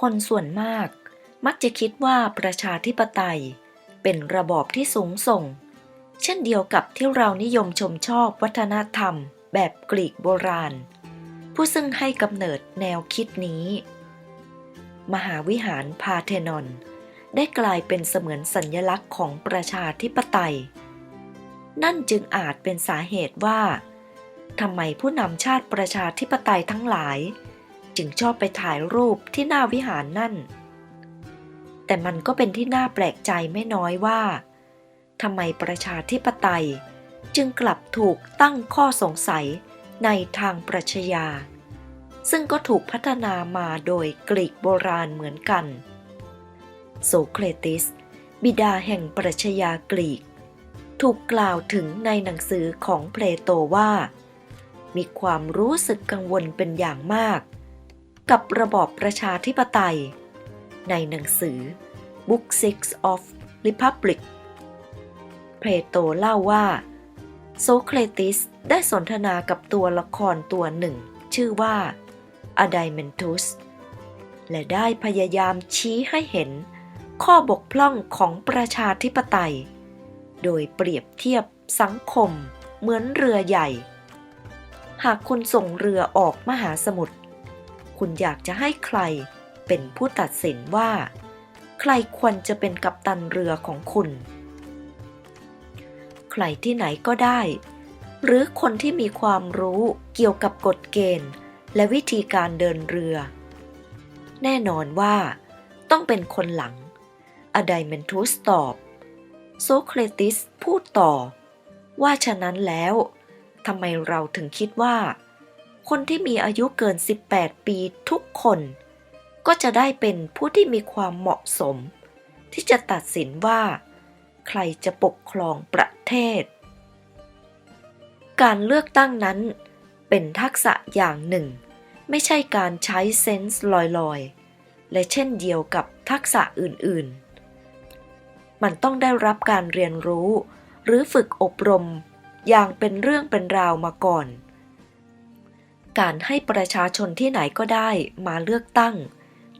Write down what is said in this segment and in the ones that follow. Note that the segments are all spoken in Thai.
คนส่วนมาก มักจะคิดว่าประชาธิปไตย เป็นระบอบที่สูงส่ง เช่นเดียวกับที่เรานิยมชมชอบวัฒนธรรม แบบกรีกโบราณ ผู้ซึ่งให้กำเนิดแนวคิดนี้ มหาวิหารพาเทนอนได้กลายเป็นเสมือนสัญญลักษณ์ของประชาธิปไตย นั่นจึงอาจเป็นสาเหตุว่าทำไมผู้นำชาติประชาธิปไตยทั้งหลาย จึงชอบไปถ่ายรูปที่หน้าวิหารนั่น แต่มันก็เป็นที่น่าแปลกใจไม่น้อยว่าทำไมประชาธิปไตย จึงกลับถูกตั้งข้อสงสัยในทางปรัชญา ซึ่งก็ถูกพัฒนามาโดยกรีกโบราณเหมือนกัน โสเครติส บิดาแห่งปรัชญากรีก ถูกกล่าวถึงในหนังสือของเพลโตว่า มีความรู้สึกกังวลเป็นอย่างมาก กับระบอบประชาธิปไตย ในหนังสือ Book 6 of Republic เพลโตเล่าว่า โซเครติสได้สนทนากับตัวละครตัวหนึ่ง ชื่อว่าอไดเมนทุส และได้พยายามชี้ให้เห็นข้อบกพร่องของประชาธิปไตย โดยเปรียบเทียบสังคมเหมือนเรือใหญ่ หากคุณส่งเรือออกมหาสมุทร คุณอยากจะให้ใครเป็นผู้ตัดสินว่า ใครควรจะเป็นกัปตันเรือของคุณ ใครที่ไหนก็ได้ หรือคนที่มีความรู้เกี่ยวกับกฎเกณฑ์ และวิธีการเดินเรือ แน่นอนว่าต้องเป็นคนหลังอไดเมนทุสตอบ โซเครติสพูดต่อ ว่าฉะนั้นแล้วทำไมเราถึงคิดว่า คนที่มีอายุเกิน 18 ปีทุกคน ก็จะได้เป็นผู้ที่มีความเหมาะสม ที่จะตัดสินว่า ใครจะปกครองประเทศ การเลือกตั้งนั้นเป็นทักษะอย่างหนึ่ง ไม่ใช่การใช้เซนส์ลอยๆ และเช่นเดียวกับทักษะอื่นๆ มันต้องได้รับการเรียนรู้ หรือฝึกอบรมอย่างเป็นเรื่องเป็นราวมาก่อน การให้ประชาชนที่ไหนก็ได้มาเลือกตั้ง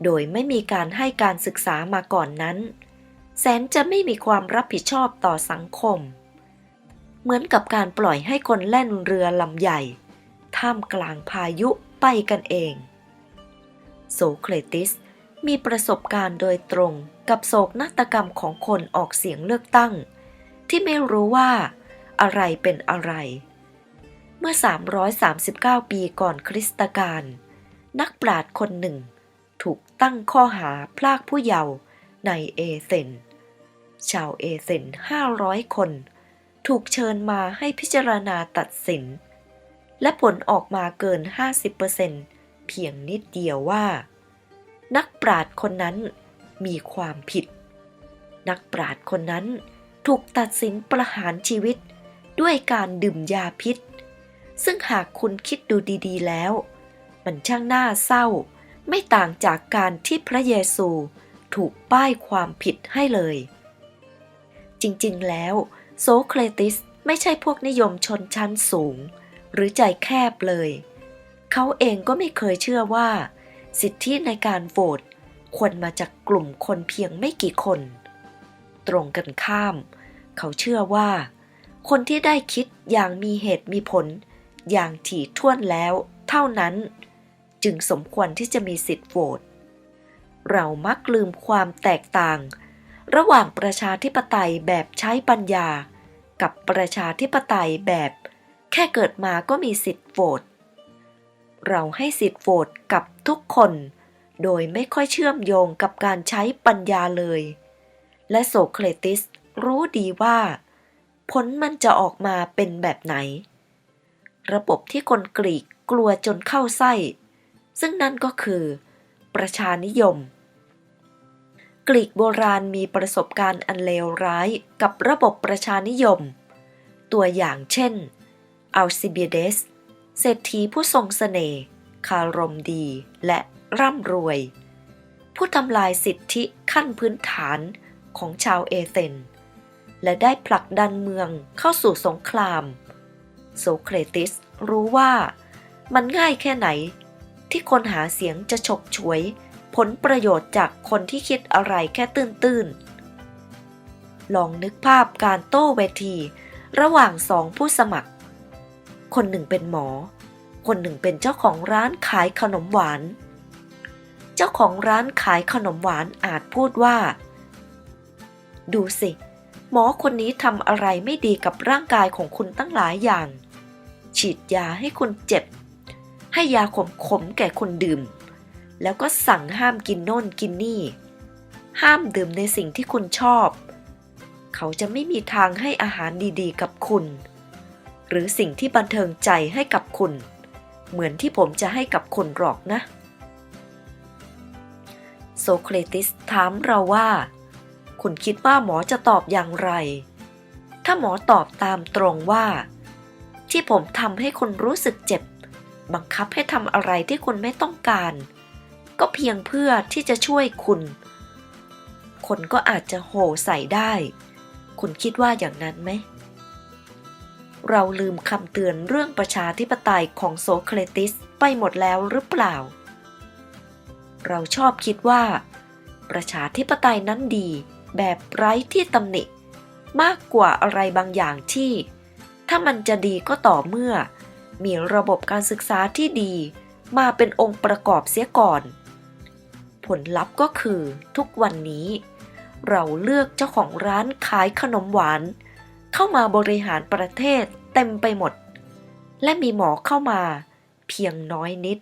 โดยไม่มีการให้การศึกษามาก่อนนั้น แสนจะไม่มีความรับผิดชอบต่อสังคม เหมือนกับการปล่อยให้คนแล่นเรือลำใหญ่ ท่ามกลางพายุไปกันเอง โสเครติสมีประสบการณ์โดยตรงกับโศกนาฏกรรมของคนออกเสียงเลือกตั้ง ที่ไม่รู้ว่า อะไรเป็นอะไร เมื่อ 339 ปีก่อนคริสตกาลนักปราชญ์คนหนึ่ง ถูกตั้งข้อหาพลากผู้เยาว์ในเอเธนชาวเอเธน500 คน ถูกเชิญมาให้พิจารณาตัดสิน และผลออกมาเกิน 50%เพียงนิดเดียวว่า นักปราชญ์คนนั้นมีความผิด นักปราชญ์คนนั้นถูกตัดสินประหารชีวิตด้วยการดื่มยาพิษ ซึ่งหากคุณคิดดูดีๆแล้ว มันช่างน่าเศร้า ไม่ต่างจากการที่พระเยซูถูกป้ายความผิดให้เลย จริงๆแล้วโซเครติสไม่ใช่พวกนิยมชนชั้นสูง หรือใจแคบเลย เขาเองก็ไม่เคยเชื่อว่า สิทธิในการโหวตควรมาจากกลุ่มคนเพียงไม่กี่คน ตรงกันข้าม เขาเชื่อว่า คนที่ได้คิดอย่างมีเหตุมีผล อย่างถี่ถ้วนแล้วเท่านั้น จึงสมควรที่จะมีสิทธิ์โหวตเรามักลืมความแตกต่าง ระหว่างประชาธิปไตยแบบใช้ปัญญา กับประชาธิปไตยแบบ แค่เกิดมาก็มีสิทธิ์โหวตเราให้สิทธิ์โหวตกับทุกคน โดยไม่ค่อยเชื่อมโยงกับการใช้ปัญญาเลย และโสเครติสรู้ดีว่า ผลมันจะออกมาเป็นแบบไหน ระบบที่คนกรีกกลัวจนเข้าไส้ ซึ่งนั่นก็คือ ประชานิยม กรีกโบราณมีประสบการณ์อันเลวร้ายกับระบบประชานิยม ตัวอย่างเช่นอัลซิเบียเดสเศรษฐีผู้ทรงสเสน่ห์คารมดีและร่ำรวย ผู้ทำลายสิทธิขั้นพื้นฐานของชาวเอเธนและได้ผลักดันเมืองเข้าสู่สงคราม โสเครติสรู้ว่ามันง่ายแค่ไหน ที่คนหาเสียงจะฉกฉวย ผลประโยชน์จากคนที่คิดอะไรแค่ตื้นๆ ลองนึกภาพการโต้เวที ระหว่างสองผู้สมัคร คนหนึ่งเป็นหมอ คนหนึ่งเป็นเจ้าของร้านขายขนมหวาน เจ้าของร้านขายขนมหวานอาจพูดว่า ดูสิ หมอคนนี้ทำอะไรไม่ดีกับร่างกายของคุณตั้งหลายอย่าง ฉีดยาให้คุณเจ็บ ให้ยาขมขมๆแก่คุณดื่ม แล้วก็สั่งห้ามกินโน่นกินนี่ ห้ามดื่มในสิ่งที่คุณชอบ เขาจะไม่มีทางให้อาหารดีๆ กับคุณ หรือสิ่งที่บันเทิงใจให้กับคุณ เหมือนที่ผมจะให้กับคุณหรอกนะ โซเครติสถามเราว่า คุณคิดว่าหมอจะตอบอย่างไร ถ้าหมอตอบตามตรงว่า ที่ผมทำให้คุณรู้สึกเจ็บ บังคับให้ทำอะไรที่คุณไม่ต้องการ ก็เพียงเพื่อที่จะช่วยคุณ คนก็อาจจะโห่ใส่ได้ คุณคิดว่าอย่างนั้นไหม เราลืมคำเตือนเรื่องประชาธิปไตยของโซเครติสไปหมดแล้วหรือเปล่า เราชอบคิดว่าประชาธิปไตยนั้นดี แบบไร้ที่ตำหนิ มากกว่าอะไรบางอย่างที่ ถ้ามันจะดีก็ต่อเมื่อ มีระบบการศึกษาที่ดี มาเป็นองค์ประกอบเสียก่อน ผลลัพธ์ก็คือทุกวันนี้ เราเลือกเจ้าของร้านขายขนมหวาน เข้ามาบริหารประเทศเต็มไปหมด และมีหมอเข้ามา เพียงน้อยนิด